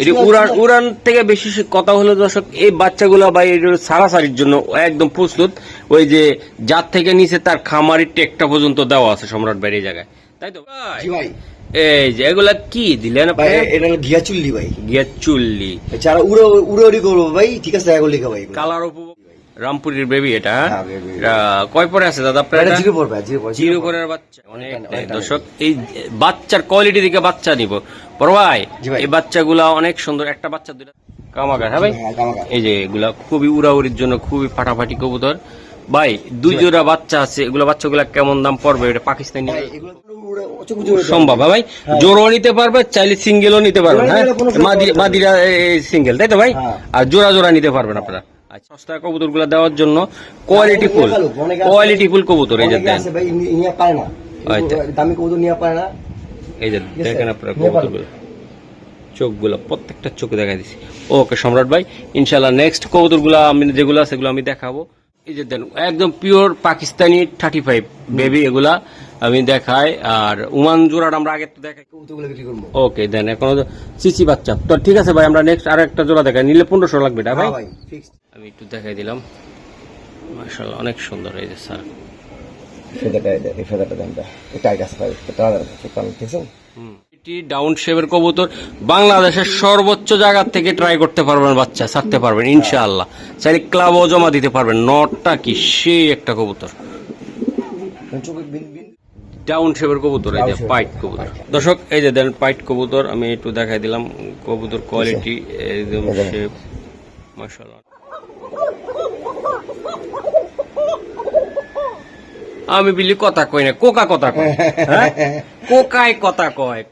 এটি উড়ান উড়ান থেকে বেশি কথা হলো দর্শক এই বাচ্চাগুলো বা এই সারাসারির জন্য একদম প্রস্তুত। ওই যে যার থেকে নিচে তার খামারি টেকটা পর্যন্ত দেওয়া আছে সম্রাট বাড়ির জায়গায়। তাই তো? ভাই? এই যে এগুলা কি দিলেন ভাই এটা হলো ঘিয়া চুল্লি ভাই। গিয়া চুল্লি। যারা উড়ে উড়ে উড়ি করব ভাই ঠিক আছে এগুলো লিখা ভাই। কালার উপভোগ রামপুরের বেবি এটা হ্যাঁ? হ্যাঁ, কয় পরে আছে দাদা আপনার? জিরো পড়বে জিরো পড়বে বাচ্চা। অনেক অনেক দর্শক এই বাচ্চার কোয়ালিটি দিকে বাচ্চা নিব। ভাই। এই বাচ্চাগুলা অনেক সুন্দর। একটা বাচ্চা দুটা কামাগার হ্যাঁ ভাই? হ্যাঁ, এই যে এগুলা খুবই উড়াউড়ির জন্য খুবই ফাটাফাটি কবুতর। ভাই দুই জোড়া বাচ্চা আছে এগুলা বাচ্চাগুলা কেমন দাম পড়বে? এটা পাকিস্তানি সম্ভব হ্যাঁ ভাই? জোড়াও নিতে পারবে চাইলে সিঙ্গেলও নিতে পারবেন হ্যাঁ? মাদিরা সিঙ্গেল তাই তো ভাই? হ্যাঁ। আর জোড়া জোড়া নিতে পারবেন আপনারা। আচ্ছা সস্তা কবুতরগুলা দেওয়ার জন্য কোয়ালিটি ফুল কোয়ালিটি ফুল কবুতর এই যে দেন। আচ্ছা। দামি কবুতর নিয়ে পারে না। এই যে দেখেন আপনারা কবুতরগুলো। চোখগুলো প্রত্যেকটা চোখে দেখা দিছি। ওকে সম্রাট ভাই ইনশাল্লাহ নেক্সট কবুতরগুলো আমি যেগুলো সেগুলো আমি দেখাবো। এই যে দেন একদম pure Pakistani thirty five baby এগুলা আমি দেখাই। আর উমান জোড়াটা আমরা আগে তো দেখাই। ওকে দেন এখন চিচি বাচ্চা। তো ঠিক আছে ভাই আমরা নেক্সট আর একটা জোড়া দেখাই। নিলে পনেরোশো লাগবে এটা ভাই? হ্যাঁ ভাই আমি একটু দেখাই দিলাম। মার্শাল্লাহ অনেক সুন্দর এই যে স্যার এই দামটা এটা ডাউন শেপের কবুতর। বাংলাদেশের সর্বোচ্চ জায়গা থেকে ট্রাই করতে পারবেন বাচ্চা ছাড়তে পারবেন ইনশাআল্লাহ। চাইলে ক্লাবও জমা দিতে পারবেন। নটটা কি? সেই একটা কবুতর। বিন ডাউন শেপের কবুতর এই যে পাইট কবুতর। দর্শক এই যে দেন পাইট কবুতর আমি একটু দেখাই দিলাম কবুতর কোয়ালিটি একদম শেপ মাশাআল্লাহ। আমি বিলি কথা কই না কোকা কথা কয়। হ্যাঁ? কোকায় কথা কয়।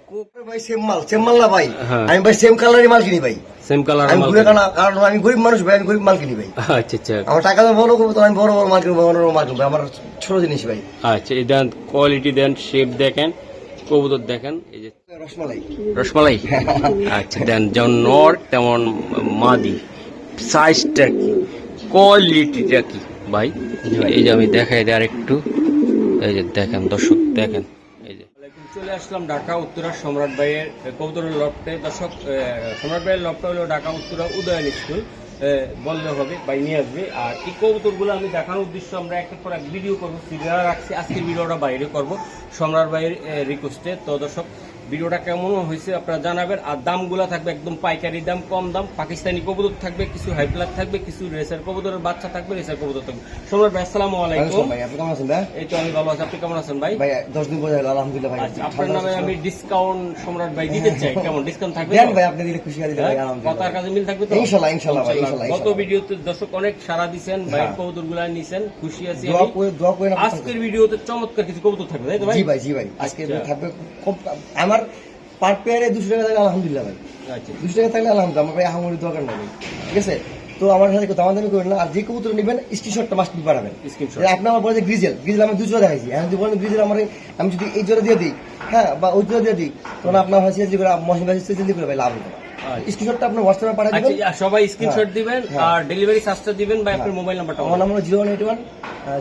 ভাই সেম মাল সেম মাল না ভাই। হ্যাঁ। আমি ভাই সেম কালারই মাল কিনি ভাই। সেম কালার আমি ঘুরে কারণ কারণ আমি গরিব মানুষ ভাই আমি গরিব মাল কিনি ভাই। আচ্ছা আচ্ছা। আমার টাকা বড় করব তো আমি বড় বড় মাল কিনবো বড় বড় মাল কিনবো আমার ছোট জিনিস ভাই। আচ্ছা এই দেন কোয়ালিটি দেন শেপ দেখেন কবুতর দেখেন এই যে রসমালাই। রসমালাই? আচ্ছা দেন যেমন নর তেমন মাদি। সাইজটা কি? কোয়ালিটিটা কি? ভাই এই যে আমি দেখাই দিই আরেকটু। এই যে দেখেন, দর্শক, দেখেন। এই যে। চলে আসলাম ঢাকা উত্তরা সম্রাট ভাইয়ের কবুতরের লফটে দর্শক সম্রাট ভাইয়ের লফটা হলো ঢাকা উত্তরা উদয়ন স্কুল। বললে হবে বা নিয়ে আসবে। আর এই কবুতরগুলো আমি দেখানোর উদ্দেশ্য আমরা একটা পর এক ভিডিও করব। সিরিয়াল রাখছি। আজকের ভিডিওটা বাইরে করব সম্রাট ভাইয়ের রিকোয়েস্টে তো দর্শক ভিডিওটা কেমন হয়েছে আপনারা জানাবেন। আর দামগুলো থাকবে একদম পাইকারি দাম কম দাম। পাকিস্তানি কবুতর থাকবে কিছু হাইপ্লাক থাকবে কিছু রেসার কবুতরের বাচ্চা থাকবে রেসার কবুতর থাকবে। সম্রাট ভাই আসসালামু আলাইকুম। ভাই আপনি কেমন আছেন ভাই? এই তো আমি ভালো আছি। আপনি কেমন আছেন ভাই? ভাই দশ দিন পরে আলহামদুলিল্লাহ ভাই। আচ্ছা আপনার নামে আমি ডিসকাউন্ট সম্রাট ভাই দিতে চাই। কেমন? ডিসকাউন্ট থাকবে দেন ভাই আপনি দিলে খুশি আছি ভাই হ্যাঁ? আলহামদুলিল্লাহ। কথার কাছে মিল থাকবে তো? ইনশাল্লাহ, ইনশাল্লাহ ভাই, ইনশাল্লাহ, গত ভিডিওতে দর্শক অনেক সারা দিছেন ভাই হ্যাঁ। কবুতরগুলা নিছেন। খুশি আছি দোয়া করে দোয়া করে আজকের ভিডিওতে চমৎকার কিছু কবুতর থাকবে তাই তো ভাই? জি ভাই জি ভাই। আজকে আচ্ছা। থাকবে খুব আমার পার পেয়ারে দুশো টাকা থাকলে আলহামদুলিল্লাহ ভাই। আচ্ছা। দুশো টাকা থাকলে আলহামদুলিল্লাহ আমার ভাই আহামরি দরকার নেই ঠিক আছে? তো আমার সাথে কথা দামি করেন না আর যে কবুতর নেবেন স্ক্রিনশটটা মাস্ট পাঠাবেন। আপনি আমার বলে গ্রিজেল গ্রিজেল আমি দুজোড়া দেখাইছি। এখন যদি বলেন গ্রিজেল আমার আমি যদি এই জোড়া দিয়ে দিই হ্যাঁ বা ওই জোড়া দিয়ে দিই তখন আপনার হাসি হাসি করে মহিলা হাসি করে ভাই লাভ হবে। স্ক্রিনশটটা আপনার হোয়াটসঅ্যাপে পাঠিয়ে আচ্ছা দিবেন। সবাই স্ক্রিনশট হ্যাঁ, দিবেন হ্যাঁ। আর ডেলিভারি চার্জটা দিবেন বা আপনার মোবাইল নাম্বারটা আমার number zero one eight one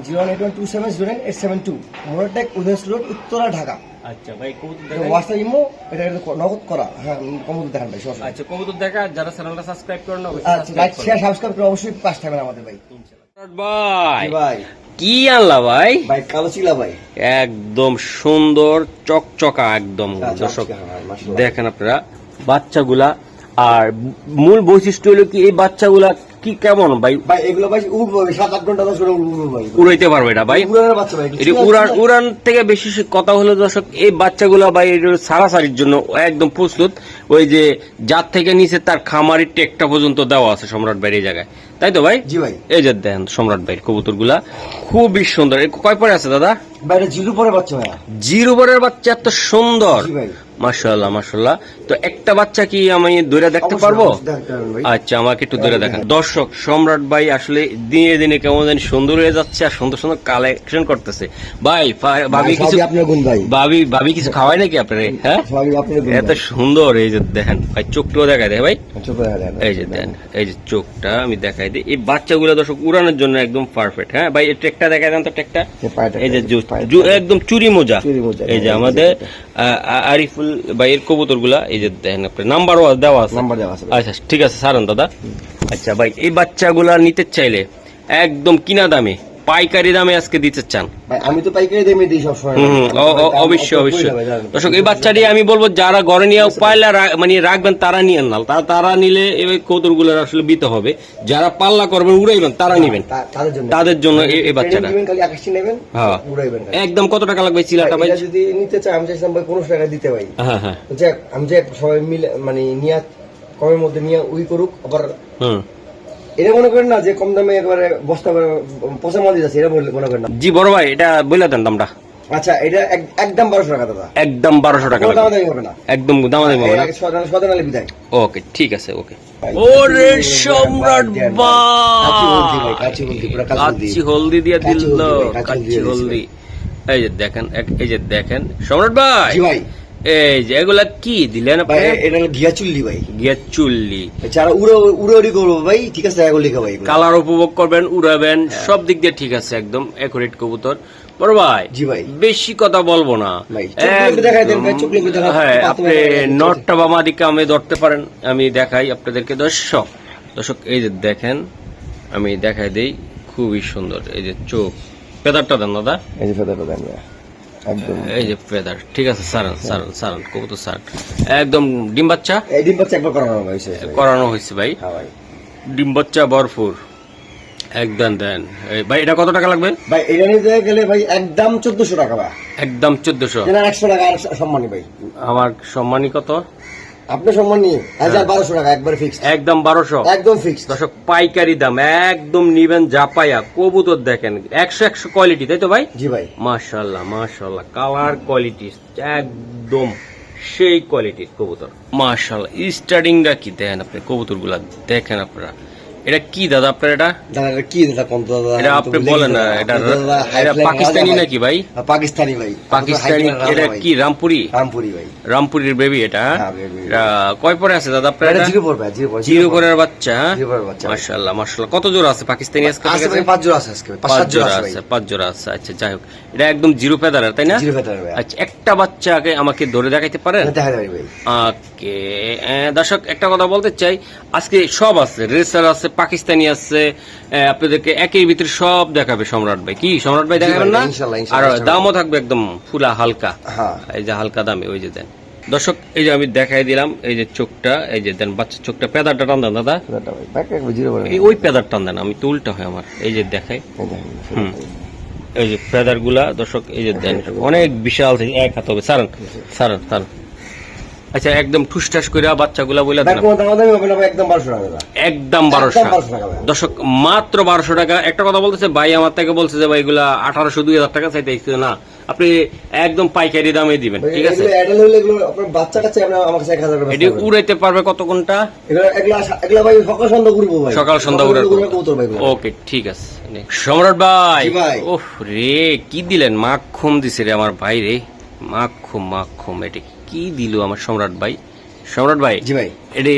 zero one eight one two seven zero eight seven two motortech উদয়স road Uttara Dhaka. আচ্ছা ভাই কবুতর হোয়াটসঅ্যাপ ইমো এটা এটা নগদ করা। হ্যাঁ কমতে দেখান ভাই আচ্ছা কবুতর দেখা যারা চ্যানেলটা সাবস্ক্রাইব করেন অবশ্যই আচ্ছা সাবস্ক্রাইব লাইক শেয়ার সাবস্ক্রাইব করে অবশ্যই পাশ থাকবেন আমাদের ভাই। ভাই ভাই। কি আনলা ভাই? ভাই কালো চিলা ভাই। একদম সুন্দর চকচকা একদম হ্যাঁ, দর্শক। হ্যাঁ। দেখেন আপনারা বাচ্চাগুলা আর মূল বৈশিষ্ট্য হলো কি এই বাচ্চাগুলা কি কেমন ভাই? ভাই এগুলো ভাই ভাই, সাত আট ঘণ্টা দশ ঘণ্টা উঠবো ভাই। উড়াইতে পারবে না ভাই। উড়ানের বাচ্চা ভাই এটি উড়ান উড়ান থেকে বেশি কথা হলো দর্শক এই বাচ্চাগুলা ভাই সারাসারির জন্য একদম প্রস্তুত। ওই যে যার থেকে নিচে তার খামারি টেকটা পর্যন্ত দেওয়া আছে সম্রাট এই জায়গায়। তাই তো ভাই? জি ভাই। এই যে দেন সম্রাট ভাইয়ের কবুতরগুলা খুবই সুন্দর। কয় পরে আছে দাদা? ভাই জিরো পরে বাচ্চা ভাই জিরো বরের বাচ্চা এত সুন্দর। জি ভাই। মাশাআল্লাহ মাশাআল্লাহ। তো একটা বাচ্চা কি আমি দূরে দেখতে পারব। আচ্ছা আমাকে একটু দূরে দেখান দর্শক সম্রাট ভাই আসলে দিনে দিনে কেমন জানি সুন্দর হয়ে যাচ্ছে আর সুন্দর সুন্দর কালেকশন করতেছে। ভাই ভাবি কিছু গুণ ভাই। ভাবি ভাবি কিছু খাওয়াই নাকি আপনারে? হ্যাঁ? এত সুন্দর এই যে দেখেন ভাই চোখটাও দেখাই দেয় ভাই। হয়ে এই যে দেন এই যে চোখটা আমি দেখাই দিই। এই বাচ্চাগুলো দর্শক উড়ানোর জন্য একদম পারফেক্ট হ্যাঁ? ভাই এই ট্রেকটা দেখাই দেন তো ট্রেকটা এই যে একদম চুরি মোজা। এই যে হ্যাঁ, আমাদের আরিফুল ভাইয়ের কবুতরগুলা এই যে দেখেন আপনার নাম্বার দেওয়া আছে। নাম্বার দেওয়া আছে। আচ্ছা ঠিক আছে সারান দাদা। আচ্ছা ভাই এই বাচ্চাগুলা নিতে চাইলে একদম কিনা দামে পাইকারি দামে আজকে দিতে চান? আমি তো পাইকারি দামে দিই সবসময়। অবশ্যই অবশ্যই। দর্শক এই বাচ্চাটি আমি বলব যারা ঘরে নিয়ে পাল্লা রা- মানে রাখবেন তারা নিয়ে না। তা- তারা নিলে এই কৌতুরগুলোর আসলে বিতে হবে। যারা পাল্লা করবেন উড়াইবেন তারা নিবেন। তা- তাদের জন্য। তাদের জন্য এই- বাচ্চাটা। নেবেন হ্যাঁ। উড়াইবেন একদম কত টাকা লাগবে চিলাটা ভাই? যদি নিতে চাই আমি চাইছিলাম ভাই পনেরোশো টাকা দিতে ভাই। হ্যাঁ হ্যাঁ। আমি যে সবাই মিলে মানে নিয়ে কমের মধ্যে নিয়ে উই করুক আবার হুম। এটা মনে করেন না যে কম দামে একবারে বস্তা করে পচা মাল দিতেছে এটা মনে করেন না। জি বড় ভাই এটা বলে দেন দামটা। আচ্ছা এটা একদম বারোশো টাকা দাদা। একদম বারোশো টাকা দামাদামি হবে না। একদম দামাদামি হবে না। সদান আলী বিদায়। ওকে ঠিক আছে ওকে। ওরে সম্রাট হলদি কাচি হলদি, দিয়ে দিল হলদি কাচি হলদি হলদি। এই যে দেখেন এক- এই যে দেখেন সম্রাট ভাই! জি ভাই। এই যে এগুলা কি দিলেন ভাই এটা ঘিয়া চুল্লি ভাই। গিয়ে চুল্লি। যারা উড়ো উড়ো উড়ি করব ভাই। ঠিক আছে এগুলো লিখা ভাই কালার উপভোগ করবেন উড়াবেন হ্যাঁ। সব দিক দিয়ে ঠিক আছে একদম একুরেট কবুতর। বড় ভাই জি ভাই। বেশি কথা বলব না। হ্যাঁ আপনি নটটা বা মাদিকে আমি ধরতে পারেন আমি দেখাই আপনাদেরকে। দর্শক দর্শক এই যে দেখেন আমি দেখাই দেই খুবই সুন্দর এই যে চোখ। পেদারটা দেন দাদা। এই যে ফেদারটা দেন এই যে ফেদার ঠিক আছে সারান সারান সারান কবুতর সার একদম ডিম বাচ্চা? এই ডিম বাচ্চা একবার করানো হয়েছে করানো হয়েছে ভাই। হ্যাঁ ডিম বাচ্চা ভরপুর। একদম দেন ভাই এটা কত টাকা লাগবে? ভাই এটা নিতে গেলে ভাই একদম চোদ্দশো টাকা ভাই। একদম চোদ্দশো। একশো টাকা সম্মানী ভাই। আমার সম্মানী কত? আপনি সম্মান নিয়ে হাজার বারোশো টাকা একবার ফিক্স একদম বারোশো। একদম ফিক্স দর্শক পাইকারি দাম একদম নিবেন জাপাইয়া কবুতর দেখেন একশো একশো কোয়ালিটি তাই তো ভাই? জি ভাই। মাশাল্লাহ মাশাল্লাহ কালার কোয়ালিটি একদম সেই কোয়ালিটির কবুতর। মাশাল্লাহ স্টার্টিংটা কি দেখেন আপনি? কবুতরগুলা দেখেন আপনারা। এটা কি দাদা আপনার এটা? দাদা এটা কি দাদা কোন দাদা? এটা আপনি বলেন না এটা এটা পাকিস্তানি নাকি ভাই? হ্যাঁ, পাকিস্তানি ভাই। পাকিস্তানি এটা কি রামপুরি? রামপুরি ভাই। রামপুরির বেবি এটা হ্যাঁ, এটা কয় পরে আছে দাদা আপনার এটা? জিরো পড়বে জিরো পড়বে জিরো পরের বাচ্চা জিরো পরের বাচ্চা। মাশাল্লাহ মাশাল্লাহ কত জোর আছে পাকিস্তানি আজকে আছে ভাই পাঁচ জোড়া আছে আজকে পাঁচ জোড়া জোড়া আছে পাঁচ জোড়া আছে। আচ্ছা যাই হোক। এটা একদম জিরো ফেদার তাই না? জিরো ফেদার ভাই। আচ্ছা একটা বাচ্চাকে আমাকে ধরে দেখাইতে পারেন? দেখা যাবে ভাই। ওকে দর্শক একটা কথা বলতে চাই। আজকে সব আছে রেসার আছে পাকিস্তানি আছে আপনাদেরকে একের ভিতরে সব দেখাবে সম্রাট ভাই। কি সম্রাট ভাই দেখাবেন না? আর। দামও থাকবে একদম ফুলা হালকা। হ্যাঁ। এই যে হালকা দামে ওই যে দেন। দর্শক এই যে আমি দেখাই দিলাম এই যে চোখটা এই যে দেন বাচ্চার চোখটা পেদারটা টান দেন দাদা। ওই পেদার টান দেন আমি তো উল্টা হয় আমার। এই যে দেখাই। এই হুম। এই যে ফেদারগুলা দর্শক এই যে দেন অনেক বিশাল এক হাত হবে। সারান সারান সারান আচ্ছা একদম ঠুসঠাস করে বাচ্চাগুলা বলে একদম বারোশো টাকা। একদম বারোশো 1200 টাকা। দর্শক মাত্র বারোশো টাকা। একটা কথা বলতেছে ভাই আমার থেকে বলছে যে ভাই এগুলা আঠারোশো দুই হাজার টাকা চাইতে না। আপনি একদম পাইকারি দামে দিবেন ঠিক আছে? এটি উড়াইতে পারবে কত সকাল সন্ধ্যা উড়ার। ওকে ঠিক আছে। সম্রাট ভাই। ভাই। ওহ রে কি দিলেন? মাখুম দিছে রে আমার ভাই রে। মাখুম মাখুম এটি কি দিল আমার সম্রাট ভাই? সম্রাট ভাই জি ভাই। এটি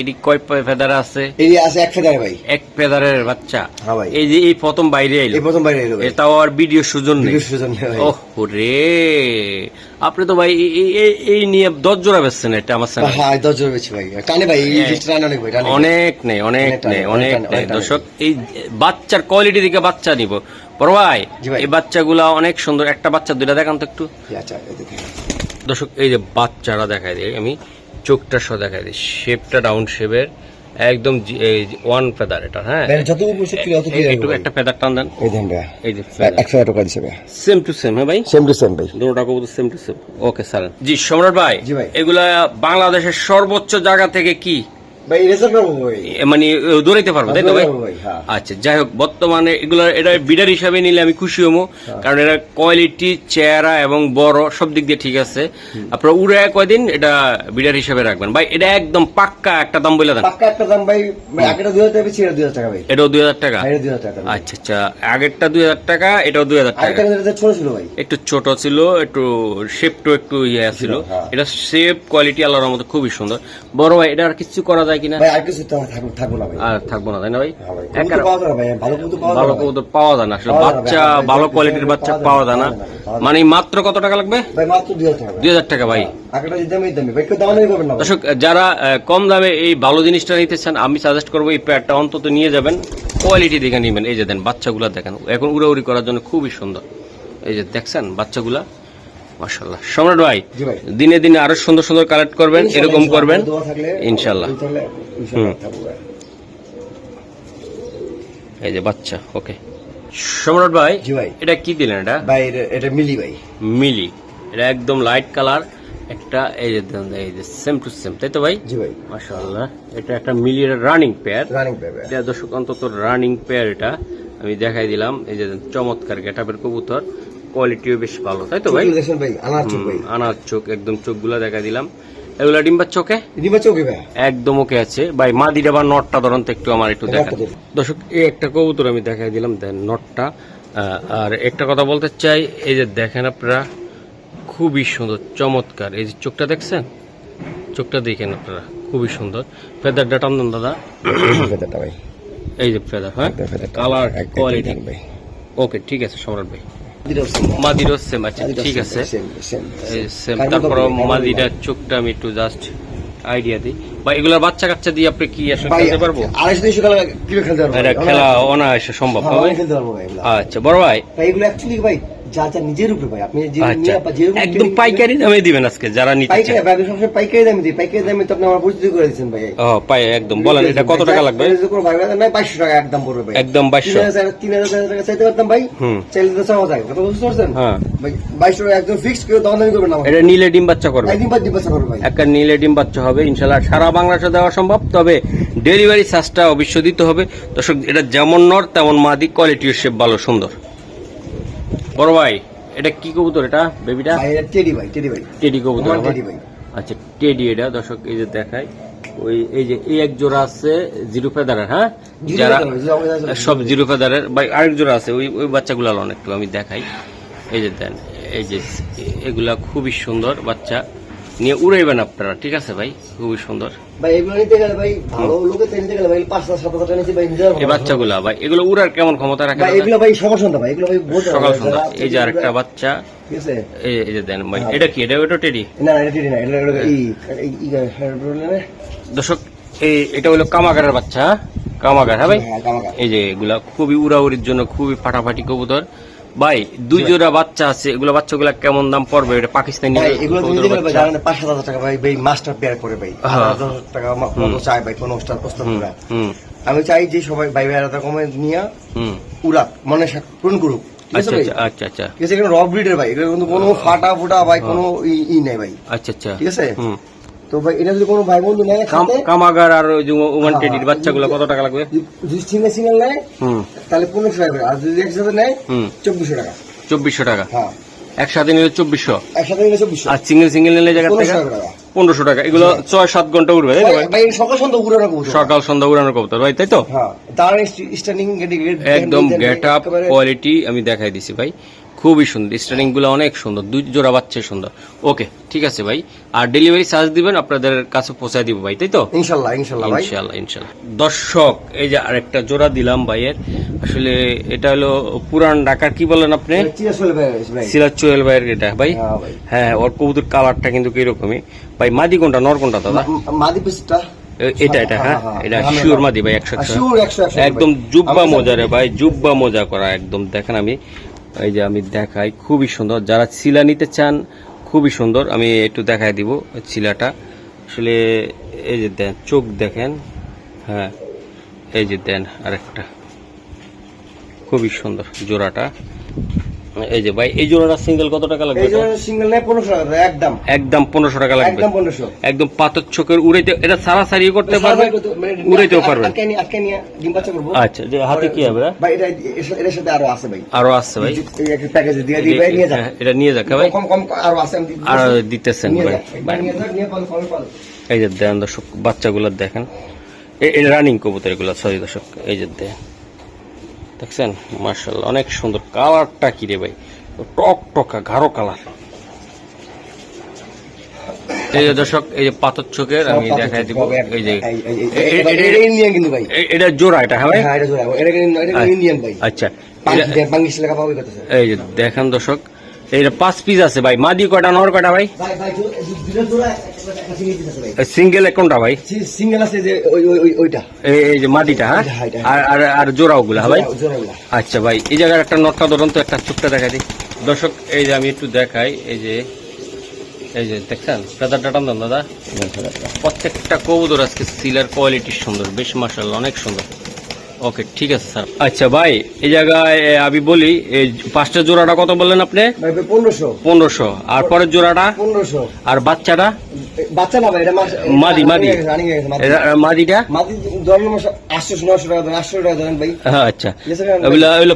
এটি কয় ফেদার আছে? এই আছে এক ফেদার ভাই। এক ফেদারের বাচ্চা। হ্যাঁ ভাই। এই যে এই প্রথম বাইরে এলো। এই প্রথম বাইরে এলো এটাও আর ভিডিও সুজন নেই। বিশেষ সুজন নেই ওহ রে। আপনি তো ভাই এই- এই- নিয়ে দশ জোড়া বেচছেন এটা আমার সাথে হ্যাঁ দশ জোর বেশি ভাই। টানে ভাই এই জিনিসটা টানে অনেক ভাই অনেক নেই অনেক নেই অনেক নেই। দর্শক এই বাচ্চার কোয়ালিটি দিকে বাচ্চা নিব। বড় ভাই। এই বাচ্চাগুলা অনেক সুন্দর। একটা বাচ্চা দুইটা দেখান তো একটু। আচ্ছা। দর্শক এই যে বাচ্চারা দেখাই দিই আমি চোখটা সহ দেখাই দিই। শেপটা ডাউন শেপের একদম ওয়ান ফেদার এটা হ্যাঁ? এই- একটু একটা ফেদার টান দেন। এই দেন ভাই এই যে feather। একশো টাকা দিছে ভাই সেম টু সেম হ্যাঁ ভাই? সেম টু সেম ভাই। দুটোটা কবুতর same to same okay sir জি সম্রাট ভাই জি ভাই। এগুলা বাংলাদেশের সর্বোচ্চ জায়গা থেকে কি? মানে দৌড়াইতে পারব তাই তো ভাই? হ্যাঁ। আচ্ছা যাই হোক বর্তমানে এগুলো এটা বিডার হিসাবে নিলে আমি খুশি হব হ্যাঁ। কারণ এটা কোয়ালিটি চেহারা এবং বড় সব দিক দিয়ে ঠিক আছে। আপনার উড়ে কয়দিন এটা বিডার হিসাবে রাখবেন? ভাই এটা একদম পাক্কা একটা দাম বলে দেন। পাক্কা একটা দাম ভাই ভাই আগেটা দুই হাজার টাকা দুই হাজার টাকা ভাই। এটাও দুই হাজার টাকা? ভাই। আচ্ছা আচ্ছা আগেরটা দুই হাজার টাকা এটাও দুই হাজার টাকা। আরেকটা ছোট ছিল ভাই। একটু ছোট ছিল একটু শেপটা একটু ইয়ে ছিল। হ্যাঁ। এটা শেপ কোয়ালিটি আল্লাহর মতো খুবই সুন্দর। বড় ভাই এটা আর কিছু করা যায় কিনা? ভাই আর কিছু থাকব থাকব না ভাই। আর থাকব না তাই না ভাই? ভাই একার- কবুতর পাওয়া যায় না ভাই ভালো কবুতর পাওয়া যায় না ভাই। কবুতর পাওয়া যায় না আসলে পাওয়া যায় না বাচ্চা ভালো কোয়ালিটির বাচ্চা পাওয়া যায় না মানে মাত্র কত টাকা লাগবে? দুই হাজার টাকা ভাই। দর্শক যারা কম দামে এই ভালো জিনিসটা নিতে চান আমি সাজেস্ট করব এই প্যাডটা অন্তত নিয়ে যাবেন। কোয়ালিটি দেখে নেবেন। এই যে দেন বাচ্চাগুলা দেখেন। এখন উড়াউড়ি করার জন্য খুবই সুন্দর। এই যে দেখছেন বাচ্চাগুলা? মাশাল্লাহ সম্রাট ভাই দিনে দিনে আরও সুন্দর সুন্দর কালেক্ট করবেন এরকম করবেন। ইনশাল্লাহ। হুম। এই যে বাচ্চা ওকে। সম্রাট ভাই জি ভাই। এটা কি দিলেন এটা? ভাই এটা- মিলি ভাই। মিলি। এটা একদম লাইট কালার একটা এই যে এই যে সেম টু সেম তাই তো ভাই? জি ভাই। মাশাআল্লাহ এটা একটা মিলি রানিং পেয়ার রানিং পেবে এটা দর্শক অন্তত রানিং পেয়ার এটা। আমি দেখাই দিলাম এই যে চমৎকার গেটাপের কবুতর। কোয়ালিটিও বেশ ভালো তাই তো ভাই? দেখছেন ভাই আনার চোখ ভাই। আনার চোখ একদম চোখগুলা দেখা দিলাম। এগুলা ডিম্বার চোখে নিবা চোখে ভাই। একদম ওকে আছে। ভাই মা দিটা বা নটটা ধরন তো একটু আমার একটু দেখা দেখুন। দর্শক এই একটা কবুতর আমি দেখাই দিলাম দেন নটটা। আর একটা কথা বলতে চাই এই যে দেখেন আপনারা খুবই সুন্দর চমৎকার। এই যে চোখটা দেখছেন? চোখটা দেখেন আপনারা খুবই সুন্দর। ফেদার ফেদারটা টান দাদা। ফেদারটা ভাই। এই যে ফেদার হ্যাঁ? কালার কোয়ালিটি ওকে ঠিক আছে সম্রাট ভাই। মাদিরও সেম আছে ঠিক আছে। সেম তারপর কত চোখটা আমি একটু জাস্ট আইডিয়া দিই। বা এগুলোর বাচ্চা কাচ্চা দিয়ে আপনি কি আসলে খেলতে পারব? আড়াইশো তিনশো খেলা খেলতে পারব? এটা খেলা অনায়াসে সম্ভব হবে। আচ্ছা বড় ভাই। ভাই এগুলো অ্যাকচুয়ালি ভাই? যা যা নিজের উপরে ভাই। আপনি যে নিয়ে আপা- যেরকম একদম পাইকারি দামে দিবেন আজকে যারা নিতে পাইকারি ভাই সবসময় পাইকারি দামে দিই। পাইকারি দামে তো আপনি আমার পরিচিত করে দিচ্ছেন ভাই। ও পাই একদম। বলেন এটা কত টাকা লাগবে? ভাই, ভাই ভাই বাইশশো টাকা একদম পড়বে ভাই। একদম বাইশশো। তিন হাজার টাকা চাইতে পারতাম ভাই। চাইলে তো চাওয়া যায়। কথা বুঝতে পারছেন? বাইশশো টাকা একদম ফিক্সড করে দাম দামি করবেন এটা নীলে ডিম বাচ্চা করবে। একদিন বাচ্চা করবে একটা নীলে ডিম বাচ্চা হবে ইনশাল্লাহ সারা বাংলাদেশে দেওয়া সম্ভব। তবে ডেলিভারি চার্জটা অবশ্যই দিতে হবে। দর্শক এটা যেমন নর তেমন মাদি কোয়ালিটির সে ভালো সুন্দর। বড় ভাই এটা কি কবুতর এটা বেবিটা? টেডি ভাই টেডি ভাই টেডি কবুতর? টেডি ভাই। আচ্ছা টেডি এটা দর্শক এই যে দেখায় ওই এই যে এই এক জোড়া আছে জিরো ফেদারের হ্যাঁ? যারা। সব জিরো ফেদারের। বা আরেক জোড়া আছে ওই ওই বাচ্চাগুলো অনেক একটু আমি দেখাই। এই যে দেন এই যে এগুলা খুবই সুন্দর বাচ্চা। নিয়ে উড়াইবেন আপনারা ঠিক আছে ভাই? খুবই সুন্দর। ভাই এগুলো নিতে গেলে ভাই ভালো লোকে নিতে গেলে ভাই পাঁচ সাত হাজার টাকা ভাই এই পারব ভাই এগুলো উড়ার কেমন ক্ষমতা রাখে ভাই এগুলো ভাই সকাল সন্ধ্যা ভাই এগুলো ভাই সকাল সন্ধ্যা এই যে আরেকটা বাচ্চা এই এই যে দেন ভাই এটা কি? এটা ওটা টেডি? না এটা টেডি না হ্যাঁ, না? দর্শক এই এটা হলো কামাগারের বাচ্চা হ্যাঁ? কামাগার হ্যাঁ ভাই? হ্যাঁ, এই যে এগুলা খুবই উড়াউড়ির জন্য খুবই ফাটাফাটি কবুতর। ভাই দুই জোড়া বাচ্চা আছে এগুলো বাচ্চাগুলা কেমন দাম পড়বে? এটা পাকিস্তানি ভাই এগুলো তুমি গেলে ভাই জানেন পাঁচ সাত হাজার টাকা ভাই ভাই মাস্টার পেয়ার করে ভাই। হ্যাঁ। হাজার হাজার টাকা মা- মতো চাই ভাই কোনো ওস্তাদ ওস্তাদ হুম, আমি চাই যে সবাই ভাই ভাই আলাদা কমে নিয়া হুম। উড়াক মনে পূরণ করুক। আচ্ছা আচ্ছা আচ্ছা আচ্ছা। ঠিক আছে এখানে র ব্রিডের ভাই এগুলো কিন্তু কোনো ফাটা ফুটা ভাই কোনো ই- ই নেই ভাই। আচ্ছা আচ্ছা। ঠিক আছে? হুম। তো ভাই এটা যদি কোনো ভাই বন্ধু নেয় কামাগার আর ওই যে ওমান হ্যাঁ, টেডির বাচ্চাগুলো কত টাকা লাগবে? যদি- সিঙ্গেল সিঙ্গেল নেয় তাহলে পনেরোশো টাকা আর যদি একসাথে নেয় চব্বিশশো টাকা। চব্বিশশো টাকা? হ্যাঁ। একসাথে নিলে চব্বিশশো? একসাথে নিলে চব্বিশশো। আর সিঙ্গেল সিঙ্গেল নিলে জায়গা থেকে পনেরোশো টাকা। এগুলো ছয় সাত ঘণ্টা উঠবে ভাই সকাল সন্ধ্যা ঘুরে রাখব সকাল সন্ধ্যা উড়ানোর কবুতর ভাই তাই তো? হ্যাঁ। তার স্ট্যান্ডিং একদম গেট আপ কোয়ালিটি আমি দেখাই দিছি ভাই। খুবই সুন্দর। স্টারিংগুলো অনেক সুন্দর দুই জোড়া বাচ্চা সুন্দর। ওকে ঠিক আছে ভাই। আর ডেলিভারি চার্জ দিবেন আপনাদের কাছে পৌঁছায় দিব ভাই তাই তো? ইনশাল্লাহ ইনশাল্লাহ ভাই। ইনশাল্লাহ ইনশাল্লাহ। দর্শক এই যে আরেকটা জোড়া দিলাম ভাইয়ের আসলে এটা হলো পুরান ঢাকার কি বলেন আপনি? সিরাজ চুয়েল ভাইয়ের এটা ভাই? হ্যাঁ ভাই। হ্যাঁ ওর কবুতর কালারটা কিন্তু কিরকমই। ভাই মাদি কোনটা নর কোনটা দাদা মাদি পিসটা। এটা এটা হ্যাঁ হ্যাঁ, হ্যাঁ, এটা হ্যাঁ, শিওর হ্যাঁ। মাদি ভাই একশো একদম জুব্বা মোজা রে ভাই জুব্বা মোজা করা একদম দেখেন আমি। এই যে আমি দেখাই, খুবই সুন্দর। যারা চিলা নিতে চান, খুবই সুন্দর। আমি একটু দেখাই দিব চিলাটা আসলে এই যে দেন, চোখ দেখেন। হ্যাঁ এই যে দেন আরেকটা। খুবই সুন্দর জোড়াটা। এই যে ভাই এই জোড়াটা সিঙ্গেল কত টাকা লাগবে? এই জন্য সিঙ্গেল নেয় পনেরোশো টাকা একদম। একদম পনেরোশো টাকা লাগবে। একদম পনেরোশো। একদম পাথর চোখের উড়াইতে এটা সারা সারি করতে পারবে উড়াইতেও নিয়ে ডিম বাচ্চা করব। আচ্ছা যে হাতে কি হবে? ভাই এটা এর সাথে- আরও আছে ভাই। আরও আসছে ভাই? এই একটা প্যাকেজে দিয়ে দিই ভাই নিয়ে যান হ্যাঁ, এটা নিয়ে যাক হ্যাঁ ভাই? কম কম আরও আছে আর দিতেছেন ভাই। নিয়ে যাক, নিয়ে পাল, পাল, পাল। এই যে দেন দর্শক বাচ্চাগুলো দেখেন। এই রানিং কবুতর এগুলো সরি দর্শক এই যে দেন। দেখছেন? মার্শাল্লাহ অনেক সুন্দর কালারটা কি রে ভাই? টক টকা গাঢ় কালার। এই যে দর্শক এই যে পাথর চোখের আমি দেখাই দিব এই যে এটা- ইন্ডিয়ান কিন্তু ভাই। জোড়া এটা হ্যাঁ ভাই? হ্যাঁ এটা জোড়া এটা ইন্ডিয়ান ভাই। আচ্ছা। এই যে দেখেন দর্শক এইটা পাঁচ পিস আছে ভাই। মাদি কয়টা নর কয়টা ভাই? জোড়া সিঙ্গেল কোনটা ভাই? সিঙ্গেল আছে যে ওইটা। এই- যে মাদিটা হ্যাঁ? এটা, এটা। আর আর আর জোড়াও গুলা হ্যাঁ ভাই আচ্ছা ভাই এই জায়গার একটা নটটা ধরুন তো একটা চুপটা দেখাই দিই। দর্শক এই যে আমি একটু দেখাই এই যে এই যে দেখছেন? ফেদার ডাটাম দাদা। প্রত্যেকটা কবুতর আজকে সিলার কোয়ালিটি সুন্দর বেশ মার্শাল অনেক সুন্দর। ওকে ঠিক আছে স্যার আচ্ছা ভাই এই জায়গায় এ, আমি বলি এই পাঁচটা জোড়াটা কত বললেন আপনি? ভাই পনেরোশো। পনেরোশো। আর পরের জোড়াটা? পনেরোশো। আর বাচ্চাটা? বাচ্চা না ভাই এটা মাস মাদি, মাদি। রানিং হয়ে গেছে মাদি এরা- মাদিটা? মাদি জন্ম মাস আটশো নশো টাকা আটশো টাকা ভাই। হ্যাঁ আচ্ছা।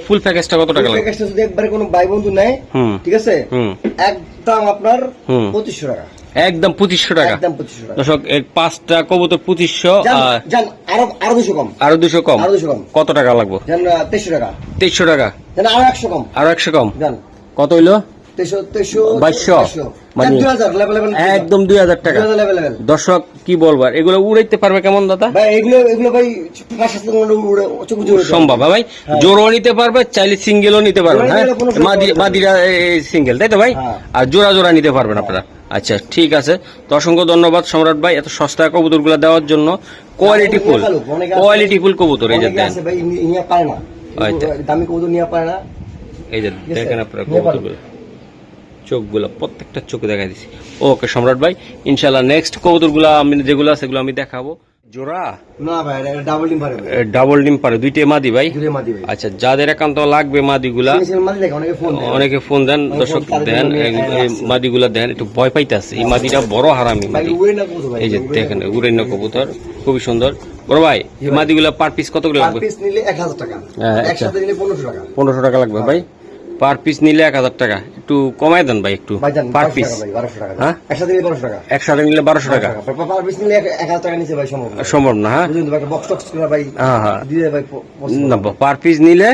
ফুল প্যাকেজটা কত টাকা লাগবে? প্যাকেজটা যদি একবারে কোনো ভাই বন্ধু নেয় হুম। ঠিক আছে? হুম। একদম আপনার হুম। পঁচিশশো টাকা। একদম পঁচিশশো টাকা। একদম পঁচিশশো টাকা। দর্শক এর পাঁচটা কবুতর পঁচিশশো আর দুশো কম। আরও দুশো কম। আরও দুশো কম। কত টাকা লাগবো? তেইশশো টাকা। তেইশশো টাকা। আরও একশো কম। আরও একশো কম। কত হইল? মানে লেভেল একদম দুই হাজার টাকা। লেভেল লেভেল দর্শক কি বলবার? এগুলো উড়াইতে পারবে কেমন দাদা? সম্ভব হ্যাঁ ভাই? জোড়ও নিতে পারবে চাইলে সিঙ্গেলও নিতে পারবেন হ্যাঁ? মাদিরা সিঙ্গেল তাই তো ভাই? হ্যাঁ। আর জোড়া জোড়া নিতে পারবেন আপনারা। আচ্ছা ঠিক আছে। তো অসংখ্য ধন্যবাদ সম্রাট ভাই এত সস্তা কবুতরগুলা দেওয়ার জন্য। Quality full. কোয়ালিটি ফুল কবুতর এই যে দেন। দামি কবুতর নিয়ে পারে না। এই যে দেখেন আপনারা। কবুতরগুলো। চোখগুলো প্রত্যেকটা চোখে দেখা দিছি। ওকে সম্রাট ভাই ইনশাল্লাহ নেক্সট কবুতরগুলো আমি যেগুলো আছে সেগুলো আমি দেখাবো। জোড়া? না ভাই ডাবল ডিম পারে ডাবল ডিম পারে দুইটাই মাদি ভাই? দূরে মাদি ভাই। আচ্ছা যাদের একান্ত লাগবে মাদিগুলা অনেকে ফোন দেয়। অনেকে ফোন দেন দর্শক দেন। মাদিগুলা দেন একটু ভয় পাইতেছে। এই মাদিটা বড় হারামি মাদি। কবুতর এই যে দেখেন কবুতর। কবুতর খুবই সুন্দর। বড় ভাই এই মাদিগুলা পার পিস কত করে লাগবে? পিস নিলে এক হাজার টাকা। হ্যাঁ, আচ্ছা। একসাথে নিলে পনেরোশো টাকা। পনেরোশো টাকা লাগবে ভাই? পার পিস নিলে এক হাজার টাকা। একটু কমায় দেন ভাই একটু পার পিস। হ্যাঁ? একসাথে নিলে বারোশো টাকা। একসাথে নিলে বারোশো টাকা। পার- পিস নিলে এক হাজার টাকা নিচে ভাই সম্ভব না। সম্ভব না হ্যাঁ? হ্যাঁ, হ্যাঁ। না পার পিস নিলে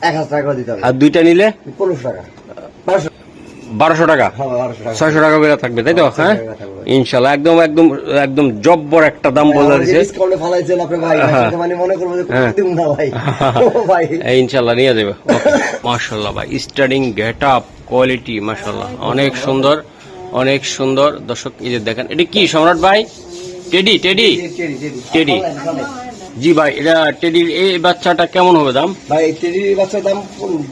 এক হাজার টাকা দিতে হবে। আর দুইটা নিলে? পনেরোশো টাকা। বারোশো বারোশো টাকা। হ্যাঁ বারোশো টাকা। ছয়শো টাকা করে থাকবে তাই তো? হ্যাঁ? ইনশাল্লাহ একদম একদম একদম জব্বর একটা দাম বলে হ্যাঁ। মানে মনে যে হ্যাঁ। দিব না ভাই। ও ভাই। এই ইনশাল্লাহ নিয়ে যাবে। মাশাল্লাহ ভাই স্টার্টিং গেট আপ কোয়ালিটি মাশাল্লাহ অনেক সুন্দর অনেক সুন্দর। দর্শক এই যে দেখেন এটি কি সম্রাট ভাই? Teddy, teddy. টেডি। জি ভাই এটা টেডির এই বাচ্চাটা কেমন হবে দাম? ভাই টেডি বাচ্চার দাম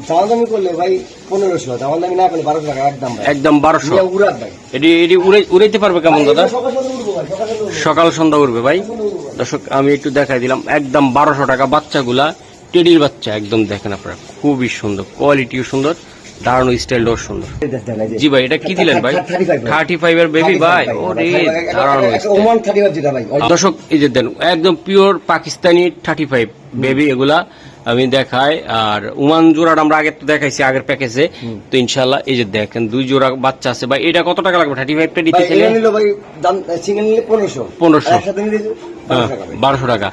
দাম দামি করলে ভাই পনেরোশো দাম দামি না করলে বারোশো টাকা একদম ভাই। একদম বারোশো। উড়াত ভাই। এটি এটি উড়ে উড়াইতে পারবে কেমন দাদা। সকাল সন্ধ্যা উঠবে ভাই দর্শক আমি একটু দেখাই দিলাম। একদম বারোশো টাকা বাচ্চাগুলা টেডির বাচ্চা একদম দেখেন আপনারা। খুবই সুন্দর কোয়ালিটিও সুন্দর। দারুণ স্টাইলটাও সুন্দর। জি ভাই এটা কি দিলেন ভাই? থার্টি ফাইভ এর বেবি ভাই ভাই, ওরে 35 ভাই, একটা- দারুণ একটা- একটা ওমান 35 যেটা ভাই, ওই- দর্শক এই যে দেন একদম pure Pakistani thirty five baby এগুলা আমি দেখাই আর উমান জোড়াটা আমরা আগে তো দেখাইছি আগের প্যাকেজে তো ইনশাল্লাহ এই যে দেখেন দুই জোড়া বাচ্চা আছে। ভাই এটা কত টাকা লাগবে? থার্টি ফাইভটা ভাই, চাইলে এটা নিলো ভাই, দাম- single নিলে 1500 1500 আর একসাথে নিলে 1200 টাকা। ভাই। বারোশো টাকা।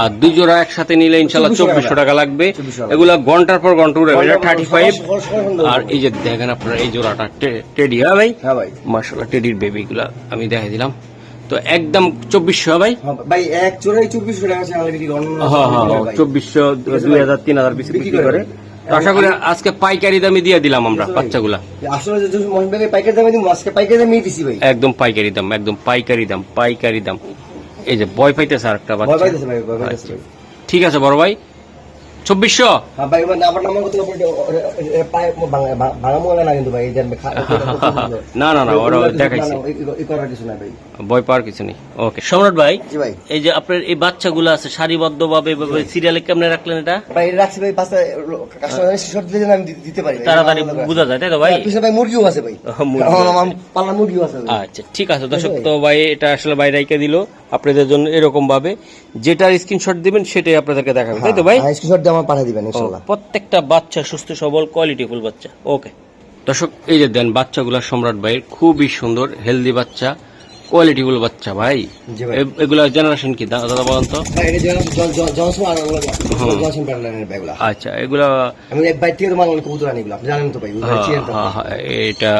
আর দুই জোড়া একসাথে নিলে ইনশাল্লাহ চব্বিশশো টাকা লাগবে। 2400 এগুলা ঘণ্টার পর ঘণ্টা উড়ে এটা থার্টি ফাইভ আর এই যে দেখেন আপনারা এই জোড়াটা টেডি হ্যাঁ ভাই? হ্যাঁ ভাই। মার্শাল্লাহ টেডির বেবি গুলা আমি দেখাই দিলাম। তো একদম চব্বিশশো হ্যাঁ ভাই? হ্যাঁ, ভাই, এক চোরাই 2400 টাকা হ্যাঁ হ্যাঁ চব্বিশশো দুই হাজার তিন হাজার বিক্রি বিক্রি করে। আশা করি আজকে পাইকারি দামে দিয়ে দিলাম আমরা। বাচ্চাগুলা। আসলে পাইকারি দামে আজকে পাইকারি দামে দিছি ভাই। একদম পাইকারি দাম একদম পাইকারি দাম পাইকারি দাম। এই যে ভয় পাইতেছে আরেকটা বাচ্চা। আচ্ছা। ঠিক আছে বড় ভাই। চব্বিশশো? হ্যাঁ ভাই, আবার নাম্বার করতে হবে, ওটা- ওটা- ওটা পায়ে- ভাঙা- ভাঙা- ভাঙা না কিন্তু ভাই, এই যে আমি খা- না, না, না, ওরা ওগুলো কিছু- না, না, এই- এই করার কিছু নাই ভাই। ভয় পাওয়ার কিছু নেই। ওকে সম্রাট ভাই ভাই। এই যে আপনার এই বাচ্চাগুলো আছে সারিবদ্ধ সিরিয়ালে কেমনে রাখলেন এটা? ভাই, রাখছি ভাই, পাঁচটা কাস্টমার দিলে আমি দিতে পারি তাড়াতাড়ি বোঝা যায় তাই তো ভাই? পিছনে ভাই মুরগিও আছে ভাই। ও, মুরগি আমার- আছে। আমার পাল্লা মুরগিও আছে আচ্ছা ঠিক আছে দর্শক তো ভাই এটা আসলে ভাই রাইকে দিল। আপনাদের জন্য এরকম ভাবে যেটার স্ক্রিনশট দিবেন সেটাই আপনাদেরকে দেখাবেন তাই তো ভাই? হ্যাঁ, স্ক্রিনশট আমার পাঠিয়ে দিবেন ইনশাআল্লাহ প্রত্যেকটা বাচ্চা সুস্থ সবল কোয়ালিটি ফুল বাচ্চা। ওকে দর্শক এই যে দেন বাচ্চাগুলা সম্রাট ভাইয়ের খুবই সুন্দর হেলদি বাচ্চা কোয়ালিটি ফুল বাচ্চা ভাই। এগুলা জেনারেশন কি? দাদা বলেন তো। প্যাটার্নের ব্যাগগুলা। আচ্ছা এগুলা হ্যাঁ, হ্যাঁ। হ্যাঁ, এটা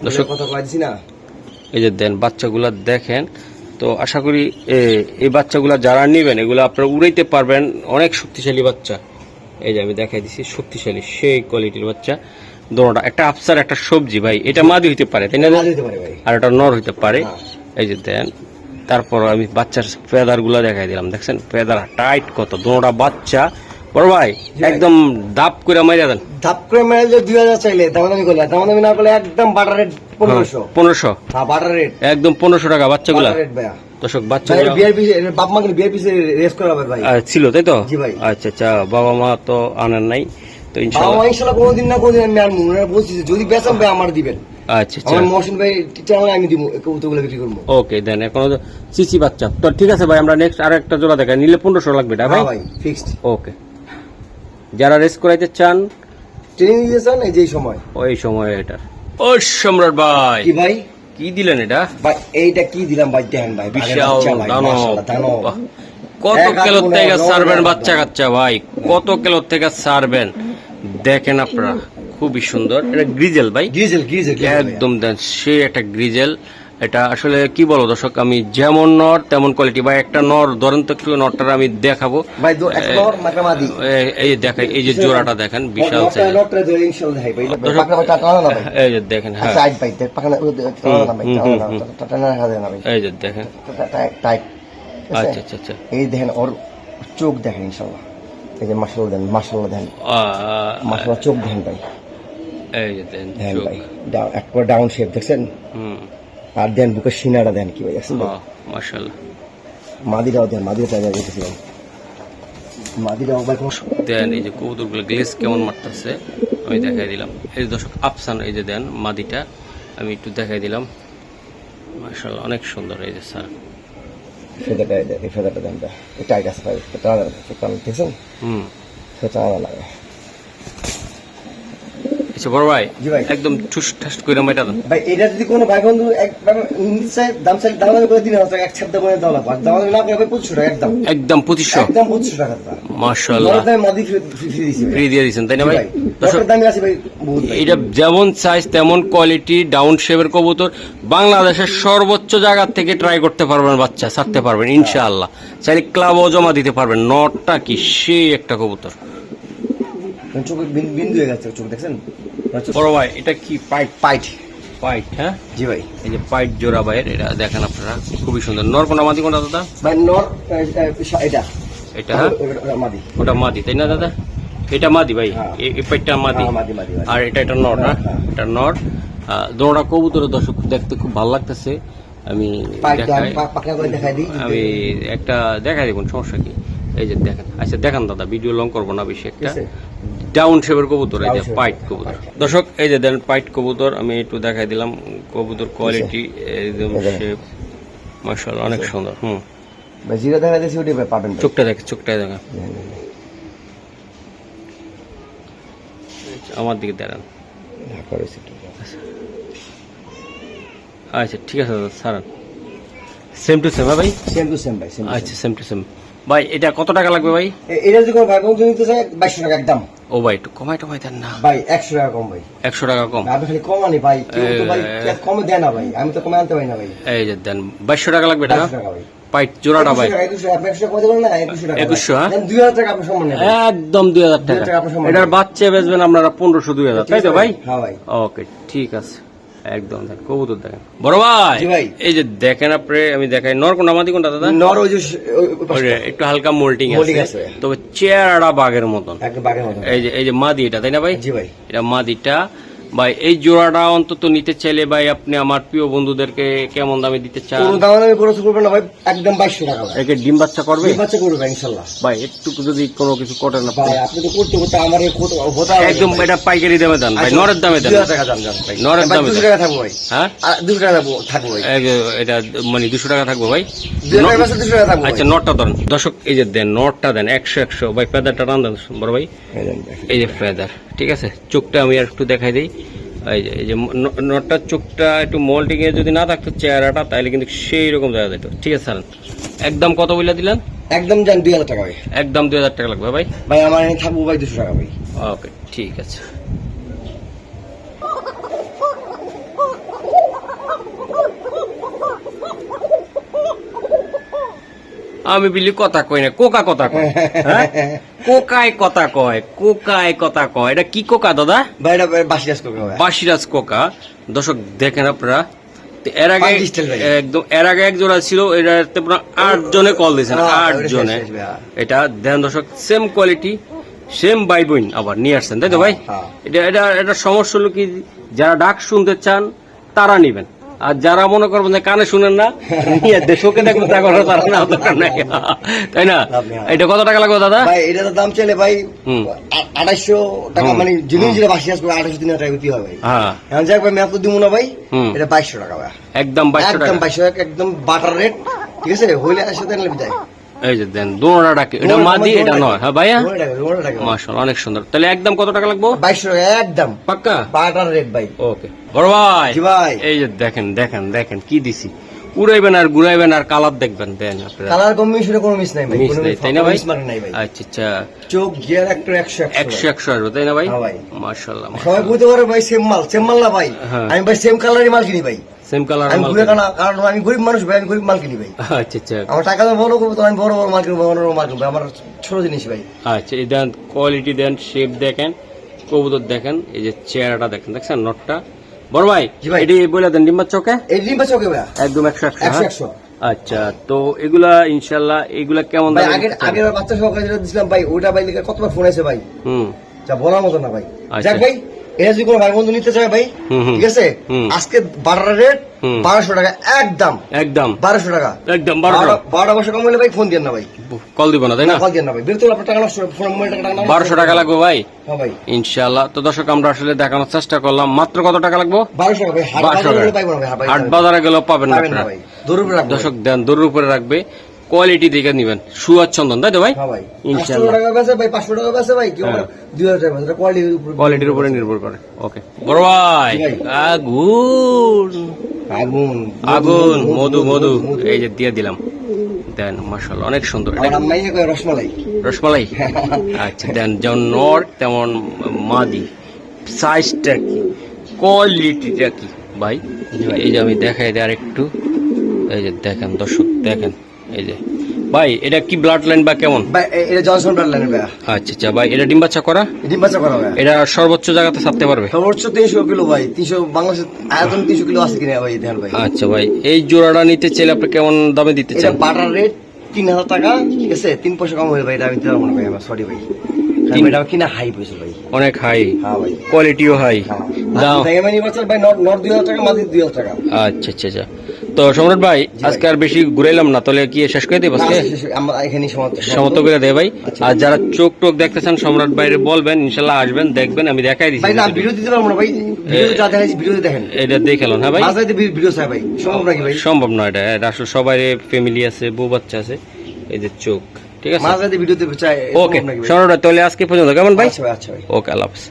দর্শক দর্শক কথা কয়ে দিছি না। এই যে দেন বাচ্চাগুলা দেখেন তো আশা করি এ, এই বাচ্চাগুলা যারা নেবেন এগুলো আপনারা উড়াইতে পারবেন অনেক শক্তিশালী বাচ্চা। এই যে আমি দেখাই দিছি শক্তিশালী সেই কোয়ালিটির বাচ্চা। দোনোটা একটা আফসার একটা সবজি ভাই। এটা মাদি হইতে পারে তাই না আর এটা নর হইতে পারে। হ্যাঁ। এই যে দেন তারপর আমি বাচ্চার ফেদারগুলা দেখাই দিলাম। দেখছেন ফেদার টাইট কত দোনোটা বাচ্চা। বড় ভাই। একদম দাপ করে মাইরা দেন। দাপ করে মেরে যে দুই হাজার চাইলে দামাদামি করলে। দামাদামি না করলে একদম বাটার রেট পনেরোশো। পনেরোশো। হ্যাঁ বাটার রেট একদম পনেরোশো টাকা বাচ্চাগুলা। বাটার রেট ভাইয়া। দর্শক ভাই বাচ্চাগুলা বাপ মা কিন্তু বিয়ার পিসে রেস করা ভাই। ছিল তাই তো? জি ভাই। আচ্ছা আচ্ছা বাবা মা তো আনেন নাই তো বাবা কোনোদিন না কোনোদিন আমি আনব ওনারা বলছি যদি বেচাম ভাই আমার দিবেন। আচ্ছা আচ্ছা। আমার মহসিন ভাই আমি দিব কবুতরগুলো বিক্রি করব। ওকে দেন এখন সিসি বাচ্চা। তো ঠিক আছে ভাই আমরা নেক্সট আর একটা জোড়া দেখাই নিলে পনেরোশো লাগবে এটা ভাই? হ্যাঁ ভাই ফিক্সড ওকে। যারা রেস করাইতে চান ট্রেনিং দিয়েছেন এই যে সময়। ওই সময় এটা ও সম্রাট ভাই। কি ভাই? কি দিলেন এটা? ভাই এইটা কি দিলাম ভাই? দেখেন ভাই বিশাল দানো। কত এক হাত কিলো মনে থেকে সারবেন বাচ্চা কাচ্চা ভাই? কত কিলোর থেকে সারবেন? দেখেন আপনারা খুবই সুন্দর। এটা গ্রিজেল ভাই? গ্রিজেল গ্রিজেল একদম দেন সে একটা গ্রিজেল। এটা আসলে কি বলো দর্শক আমি যেমন নর তেমন কোয়ালিটি বা একটা নর ধরেন তো একটু নরটার আমি দেখাবো। এই যে দেখাই এই যে জোড়াটা দেখেন বিশাল এই যে দেখেন এই যে দেখেন। আচ্ছা আচ্ছা আচ্ছা। এই দেখেন ওর চোখ দেখেন ইনশাআল্লাহ এই যে মাশাআল্লাহ দেন মাশাআল্লাহ দেন। আহ, চোখ দেখেন ভাই। এই যে দেখেন। ভাই একবার ডাউন শেপ দেখছেন? হুম। আর দেন বুকের সিনারা দেন কি ভাই মাশাআল্লাহ। মাদিরাও দেন মাদিরা মাদিরাও ভাই দেন এই যে কবুতরগুলো গ্লেস কেমন মারতেছে আমি দেখাই দিলাম। এই দর্শক আফসান এই যে দেন মাদিটা আমি একটু দেখাই দিলাম। মাশাআল্লাহ অনেক সুন্দর এই যে স্যার। ফেদারটা দেন এই এটা দেখছেন? হুম। সেটা টানা লাগে। আচ্ছা বড় ভাই একদম ঠুস ঠাস করে মেটা দেন। ভাই এটা যদি কোনো ভাই বন্ধু নিশ্চয় দাম চাই দাম করে দিন এক ছাপ দাম লাগবে। আর দাম না করে ভাই পঁচিশশো টাকা একদম। একদম পঁচিশশো। একদম পঁচিশশো টাকা মাশাআল্লাহ। নরের দামে মাদি ফ্রি দিয়ে দিচ্ছেন তাই না ভাই? ভাই। দর্শক নরের দামে আছে ভাই ভাই। এটা যেমন সাইজ তেমন কোয়ালিটি ডাউন শেপের কবুতর। বাংলাদেশের সর্বোচ্চ জায়গা থেকে ট্রাই করতে পারবেন বাচ্চা ছাড়তে পারবেন ইনশাআল্লাহ। চাইলে ক্লাবও জমা দিতে পারবেন। নটটা কি সেই একটা কবুতর। চোখে বিন্দু হয়ে গেছে চোখ দেখছেন? বড় ভাই এটা কি পাইট? পাইট। পাইট হ্যাঁ? জি ভাই। এই যে পাইট জোড়া ভাইয়ের এটা দেখেন আপনারা খুবই সুন্দর। নর কোনটা মাদি কোনটা দাদা? ভাই নর এটা এটা। হ্যাঁ? মাদি। ওটা মাদি তাই না দাদা? এটা মাদি ভাই হ্যাঁ। এই- পাইটটা মাদি। হ্যাঁ, মাদি। আর এটা এটা নর হ্যাঁ। এটা নর। দোড়া কবুতরের দর্শক দেখতে খুব ভালো লাগতেছে। আমি আমি একটা দেখাই দেখুন সমস্যা কি? এই যে দেখেন আচ্ছা দেখান দাদা ভিডিও লং করব না বেশি একটা। ডাউন শেপের কবুতর এই যে পাইট কবুতর। দর্শক এই যে দেন পাইট কবুতর আমি একটু দেখাই দিলাম। কবুতর কোয়ালিটি একদম। শেপ মাশাআল্লাহ অনেক সুন্দর হুম। জিরো দেখা দিয়েছি ওটি পাবেন চোখটা দেখে চোখটা দেখা আমার দিকে দাঁড়ান। একটু। আচ্ছা। ঠিক আছে দাদা সারান সেম টু সেম ভাই? সেম টু সেম ভাই আচ্ছা সেম টু সেম ভাই এটা কত টাকা লাগবে ভাই? এটা যদি কোনো ভাই বন্ধু নিতে চায় বাইশশো টাকা একদম। ও ভাই একটু কমাই টমাই দেন না। ভাই একশো টাকা কম ভাই। একশো টাকা কম। আপনি খালি কমানি ভাই কেউ তো ভাই কমে দেয় না ভাই আমি তো কমে আনতে পারি না ভাই। এই যে দেন বাইশশো টাকা লাগবে এটা পাইট জোড়াটা ভাই। একুশশো হ্যাঁ? দেন একদম দুই হাজার টাকা। 2000 টাকা আপনার সম্মান। এটার বাচ্চা বেচবেন আপনারা পনেরোশো দুই হাজার তাই তো হ্যাঁ ভাই। ওকে ঠিক আছে। একদম দেখ কবুতর দেখেন। বড় ভাই ভাই। এই যে দেখেন আপনি আমি দেখাই নর কোন মাদি কোনটা দাদা? নর ওই যে একটু হালকা মোল্টিং আছে। আছে। তবে চেয়ারা বাঘের মতন। বাঘের এই যে এই যে মাদি এটা তাই না ভাই? জি ভাই। এটা মাদিটা। ভাই এই জোড়াটা অন্তত নিতে চাইলে ভাই আপনি আমার প্রিয় বন্ধুদেরকে কেমন দামে দিতে চান? কোনো দাম আমি কোনো করবেন না ভাই একদম বাইশশো টাকা ভাই। একে ডিম বাচ্চা করবে? দুই বাচ্চা করবে ইনশাল্লাহ। ভাই একটু যদি কোনো কিছু করেন আপনি। ভাই আপনি তো করতে করতে আমার এই কত হতে হবে একদম ভাই। এটা পাইকারি দামে দেন ভাই নরের দামে দেন। টাকা দাম যান ভাই। নরের দামে দুশো টাকা থাকব ভাই। হ্যাঁ? দুশো টাকা থাকব থাকব ভাই। এটা মানে দুশো টাকা থাকব ভাই? আচ্ছা নটটা ধরেন। দর্শক এই যে দেন নটটা দেন একশো একশো। ভাই ফেদারটা টান দেন বড় ভাই। এই যে ফেদার ঠিক আছে? চোখটা আমি আর একটু দেখাই দিই। এই যে এই যে নটটার চোখটা একটু মল্টিংয়ে যদি না থাকতো চেহারাটা তাহলে কিন্তু সেই রকম দেখা যেত। ঠিক আছে স্যার একদম কত বইলা দিলেন? একদম যান দুই হাজার টাকা ভাই। একদম দুই হাজার টাকা লাগবে ভাই? ভাই আমার এনে থাকব ভাই দুশো টাকা ভাই। ওকে ঠিক আছে। আমি বিলি কথা কই না কোকা কথা কই হ্যাঁ? কোকায় কথা কয় কোকায় কথা কয়। এটা কি কোকা দাদা? ভাই এটা বাসি রাস করবে ভাই। বাসিরাজ কোকা। দর্শক দেখেন আপনারা। এর আগে। একদম এর আগে এক জোড়া ছিল এটাতে পুরো আট জনে কল দিয়েছেন হ্যাঁ, আট জনে। এটা দেন দর্শক সেম কোয়ালিটি সেম বাই বোন আবার নিয়ে আসছেন তাই তো ভাই? হ্যাঁ। এটা এটা এটা সমস্যা হলো কি যারা ডাক শুনতে চান তারা নিবেন। আর যারা মনে করবেন যে কানে শুনেন না দেশকে দেখবেন তা কথা তারা না দরকার নাই। তাই না। এটা কত টাকা লাগবে দাদা? ভাই এটা দাম চলে ভাই আড়াইশো টাকা মানে জিনিস যেটা বাসি আসবে আড়াইশো দিনের টাকা দিতে হবে। ভাই হ্যাঁ যাক ভাই ম্যাপ তো দিব না ভাই। এটা বাইশশো টাকা ভাই। একদম বাইশশো টাকা। একদম বাইশশো একদম বাটার রেট ঠিক আছে? হইলে একসাথে নিলে যায় এই যে দেন দোনোটা ডাকে এটা মাদি এটা নয়। হ্যাঁ ভাইয়া? টাকা অনেক সুন্দর। তাহলে একদম কত টাকা লাগবো? বাইশশো টাকা একদম। পাক্কা? বাটার রেট ভাই। ওকে। বড় ভাই। জি ভাই। এই যে দেখেন দেখেন দেখেন কি দিছি। উড়াইবেন আর ঘুরাইবেন আর কালার দেখবেন দেন আপনারা। কালার কম্বিনেশনে কোনো মিস নাই ভাই। কোনো নেই, তাই না ভাই? মিস মানে নাই ভাই। আচ্ছা আচ্ছা। চোখ গিয়ার একটা একশো একশো একশো আসবে তাই না ভাই? হ্যাঁ ভাই। সবাই বুঝতে পারে ভাই সেম মাল। সেম মাল না ভাই? হ্যাঁ। আমি ভাই সেম কালারই মাল কিনি ভাই। সেম কালার আমি ঘুরে কারণ কারণ আমি গরিব মানুষ ভাই আমি গরিব মাল কিনি ভাই। আচ্ছা আচ্ছা। আমার টাকা তো বড় করব তো আমি বড় বড় মাল কিনবো বড় বড় মাল কিনবো আমার ছোট জিনিস ভাই। আচ্ছা এই দেন কোয়ালিটি দেন শেপ দেখেন কবুতর দেখেন এই যে চেহারাটা দেখেন দেখছেন নটটা বড় ভাই। এটি বলে দেন ডিম্বার চোখে এই ডিম্বা চোখে ভাই একদম একশো একশো একশো হ্যাঁ? আচ্ছা তো এগুলা ইনশাল্লাহ এগুলা কেমন ভাই আগের আগের বাচ্চা সহকারে যেটা দিছিলাম ভাই ওটা ভাই কতবার ফোন আছে ভাই? হুম। যা বলার মতো না ভাই। যাক ভাই এটা যদি কোনো ভাই বন্ধু নিতে চায় ভাই। ঠিক আছে? আজকে বারোটা রেট বারোশো টাকা একদম। একদম। বারোশো টাকা। একদম বারোটা- বছর কম হলে ভাই ফোন না ভাই। কল দিব না তাই না? কল না ভাই। বিরক্ত আপনার টাকা নষ্ট ফোন মোবাইল টাকা বারোশো টাকা লাগবে ভাই? হ্যাঁ ভাই। ইনশাল্লাহ তো দর্শক আমরা আসলে দেখানোর চেষ্টা করলাম। মাত্র কত টাকা লাগবো? বারোশো টাকা ভাই। হাট বাজারে গেলেও পাবেন না দূরে দর্শক দেন দূরের উপরে রাখবে। কোয়ালিটি দেখে নিবেন। সুয়াচ্ছন্দন তাই তো ভাই? হ্যাঁ টাকা বেচে ভাই পাঁচশো টাকা বেচে ভাই কেউ হ্যাঁ। টাকা বেচে কোয়ালিটির উপর কোয়ালিটির উপরে নির্ভর করে। ওকে বড় ভাই। আগুন। আগুন। আগুন মধু মধু এই যে দিয়ে দিলাম। দেন মার্শাল অনেক সুন্দর। এটা রসমালাই। রসমালাই? আচ্ছা দেন যেমন নর তেমন মাদি। সাইজটা কি? কোয়ালিটিটা কি? ভাই এই যে আমি দেখাই দিই আরেকটু। এই যে দেখেন দর্শক দেখেন। এই যে। ভাই এটা কি ব্লাড লাইন বা কেমন? ভাই এটা জনসন ব্র্যান্ড লাইনের ভাই আচ্ছা আচ্ছা ভাই এটা ডিম বাচ্চা করা? ডিম বাচ্চা করা ভাই এটা সর্বোচ্চ জায়গাতে ছাড়তে পারবে? সর্বোচ্চ তিনশো কিলো ভাই তিনশো বাংলাদেশের আয়তন তিনশো কিলো আছে কিনা ভাই ধ্যান ভাই। আচ্ছা ভাই এই জোড়াটা নিতে চাইলে আপনি কেমন দামে দিতে চান? বাটার রেট তিন হাজার টাকা ঠিক আছে? তিন পয়সা কম হয়ে ভাই এটা আমি দিতে পারব না ভাই সরি ভাই। কিনা হাই পয়সা ভাই। অনেক হাই হ্যাঁ ভাই। কোয়ালিটিও হাই দাম ভাই নট নট দুই হাজার টাকা মাদি দুই হাজার টাকা। আচ্ছা আচ্ছা আচ্ছা। তো সম্রাট ভাই ভাই। আজকে আর বেশি ঘুরাইলাম না তাহলে কি শেষ করে দেবো আজকে? সমাপ্ত সমত করে দেয় ভাই। আচ্ছা। আর যারা চোখ টোক দেখতে চান সম্রাট বাইরে বলবেন ইনশাল্লাহ আসবেন দেখবেন আমি দেখাই দিচ্ছি ভাই ভাই। এটা দেখালাম হ্যাঁ ভাই? ভাই সম্ভব ভাই? নয় এটা এটা আসলে সবাই ফ্যামিলি আছে বউ বাচ্চা আছে এই যে চোখ ঠিক আছে? ওকে ভাই? সম্রাট ভাই, তাহলে আজকে পর্যন্ত কেমন ভাই? আচ্ছা ভাই আচ্ছা ভাই। ওকে আল্লাহ হাফিজ।